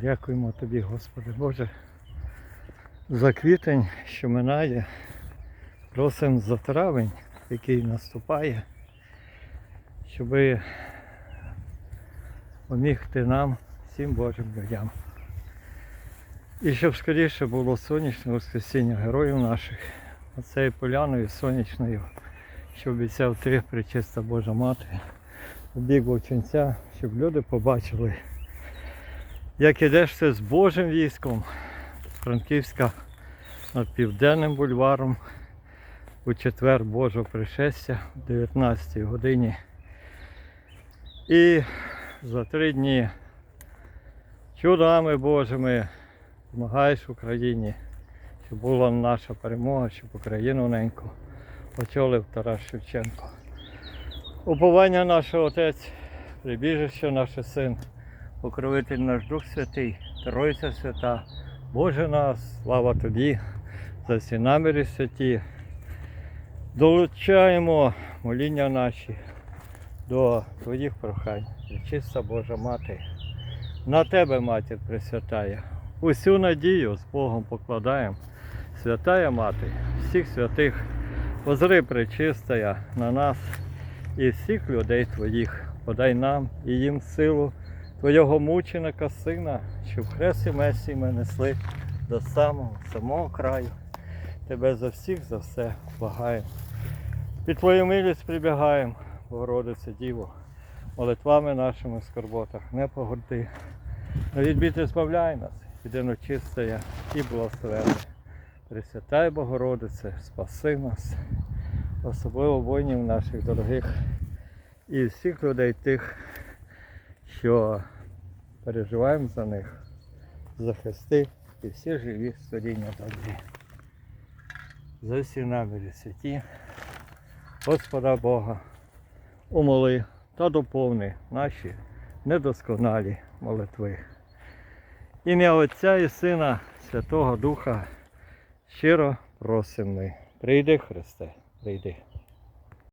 Дякуємо тобі, Господи Боже, за квітень, що минає. Просимо за травень, який наступає, щоб помігти нам, всім Божим людям. І щоб скоріше було сонячне воскресіння героїв наших, оцею поляною сонячною, що обіцяв ти, причиста Божа Мати, у бік вовчинця, щоб люди побачили, як ідеш ти з Божим військом Франківська над Південним бульваром у четвер Божого пришестя в 19 годині. І за три дні чудами Божими допомагаєш Україні, щоб була наша перемога, щоб Україну неньку очолив Тарас Шевченко. Уповання наше Отець, прибіжище наше Син, покровитель наш Дух Святий, Тройця Свята, Боже нас, слава Тобі за всі наміри святі. Долучаємо моління наші до Твоїх прохань. Чиста Божа Мати, на Тебе, Матір Пресвятая. Усю надію з Богом покладаємо. Святая Мати, всіх святих, позри пречистая на нас і всіх людей Твоїх. Подай нам і їм силу Твого мученика Сина, щоб хрест і месі ми несли до самого самого краю. Тебе за всіх, за все благаємо. Під Твою милість прибігаємо, Богородице Діво, молитвами нашими в скорботах не погорди. На відбіти збавляй нас, єдино чистая і благословенна. Пресвятай Богородице, спаси нас, особливо воїнів наших дорогих і всіх людей тих, що переживаємо за них, захисти і всі живі створіння добрі. За всі наміри святі, Господа Бога, умоли та доповни наші недосконалі молитви. Ім'я Отця і Сина Святого Духа щиро просимо ми. Прийди, Христе, прийди.